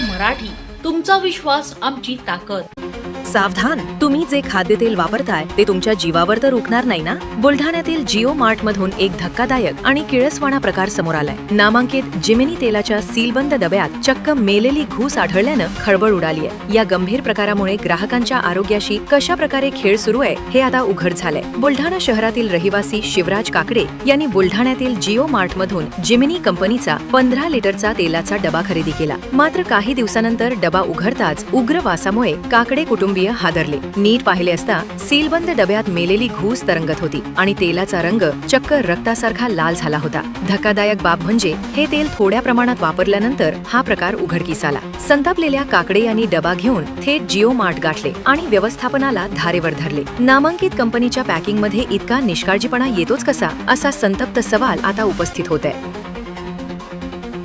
मराठी. तुमचा विश्वास आमची ताकद. सावधान. तुम्ही जे खाद्यतेल वापरताय ते तुमच्या जीवावर तर उकणार नाही ना? बुलढाण्यातील जिओ मार्ट मधून एक धक्कादायक आणि किळसवाणा प्रकार समोर आलाय. नामांकित जिमिनी तेलाच्या सीलबंद डब्यात चक्क मेलेली घूस आढळल्यानं खळबळ उडाली आहे. या गंभीर प्रकारामुळे ग्राहकांच्या आरोग्याशी कशा प्रकारे खेळ सुरू आहे हे आता उघड झालंय. बुलढाणा शहरातील रहिवासी शिवराज काकडे यांनी बुलढाण्यातील जिओ मार्ट मधून जिमिनी कंपनीचा पंधरा लिटरचा तेलाचा डबा खरेदी केला. मात्र काही दिवसानंतर डबा उघडताच उग्र वासामुळे काकडे कुटुंबीय हादरले. नीट पाहिले असता सीलबंद डब्यात मेलेली घूस तरंगत होती आणि तेलाचा रंग चक्क रक्तासारखा लाल झाला होता. धक्कादायक बाब म्हणजे हे तेल थोड्या प्रमाणात वापरल्यानंतर हा प्रकार उघडकीस आला संतापलेल्या काकडे यांनी डबा घेऊन थेट जिओ मार्ट गाठले आणि व्यवस्थापनाला धारेवर धरले. नामांकित कंपनीच्या पॅकिंगमध्ये इतका निष्काळजीपणा येतोच कसा असा संतप्त सवाल आता उपस्थित होत आहे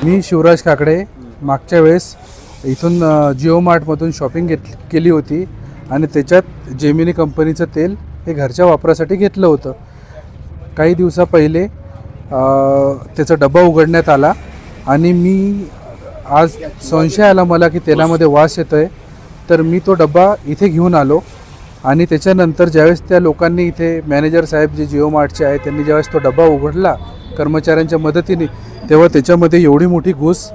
मी शिवराज काकडे मागच्या वेळेस इथून जिओ मार्टमधून शॉपिंग घेत केली होती. आणि त्याच्यात जेमिनी कंपनीचं तेल हे घरच्या वापरासाठी घेतलं होतं. काही दिवसा पहिले त्याचा डबा उघडण्यात आला आणि मी आज संशय आला मला की तेलामध्ये वास येतो आहे तर मी तो डबा इथे घेऊन आलो आणि त्याच्यानंतर ज्यावेळेस त्या लोकांनी इथे मॅनेजर साहेब जे जिओ मार्टचे आहे त्यांनी ज्यावेळेस तो डबा उघडला कर्मचाऱ्यांच्या मदतीने तेव्हा त्याच्यामध्ये एवढी मोठी घूस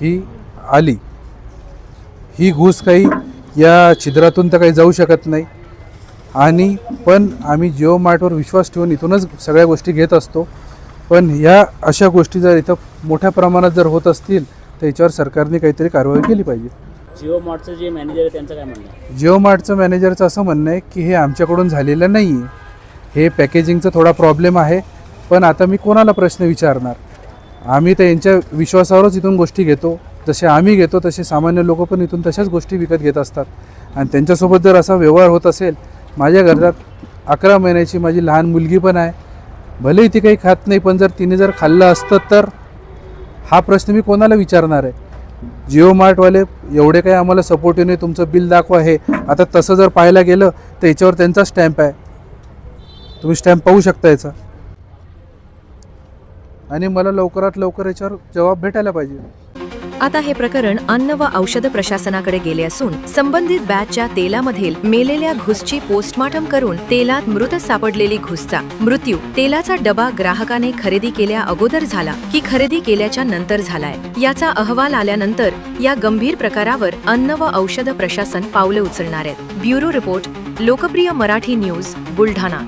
ही आली. ही घूस काही या छिद्रातून तर काही जाऊ शकत नाही. आणि पण आम्ही जिओ मार्टवर विश्वास ठेवून इथूनच सगळ्या गोष्टी घेत असतो. पण ह्या अशा गोष्टी जर इथं मोठ्या प्रमाणात जर होत असतील तर याच्यावर सरकारने काहीतरी कारवाई केली पाहिजे. जिओ मार्टचं जे मॅनेजर आहे त्यांचं काय म्हणणं आहे? जिओ मार्टचं मॅनेजरचं असं म्हणणं आहे की हे आमच्याकडून झालेलं नाही आहे. हे पॅकेजिंगचा थोडा प्रॉब्लेम आहे पण आता मी कोणाला प्रश्न विचारणार? आम्ही तर यांच्या विश्वासावरच इथून गोष्टी घेतो. जसे आम्ही घेतो तसे सामान्य लोक पण इथून तशाच गोष्टी विकत घेत असतात. आणि त्यांच्यासोबत जर असा व्यवहार होत असेल माझ्या घरात अकरा महिन्याची माझी लहान मुलगी पण आहे. भलेही ती काही खात नाही पण जर तिने जर खाल्लं असतं तर हा प्रश्न मी कोणाला विचारणार आहे? जिओ मार्टवाले एवढे काही आम्हाला सपोर्टिव्ह नाही तुमचं बिल दाखवा हे. आता तसं जर पाहायला गेलं तर याच्यावर त्यांचा स्टॅम्प आहे. तुम्ही स्टॅम्प पाहू शकता याचा. आणि मला लवकरात लवकर याच्यावर जवाब भेटायला पाहिजे. आता हे प्रकरण अन्न व औषध प्रशासनाकडे गेले असून संबंधित बॅचच्या तेलामधील मेलेल्या घुसची पोस्टमार्टम करून तेलात मृत सापडलेली घुसचा मृत्यू तेलाचा डबा ग्राहकाने खरेदी केल्या अगोदर झाला की खरेदी केल्याच्यानंतर झालाय. याचा अहवाल आल्यानंतर या गंभीर प्रकारावर अन्न व औषध प्रशासन पावलं उचलणार आहेत. ब्युरो रिपोर्ट लोकप्रिय मराठी न्यूज बुलढाणा.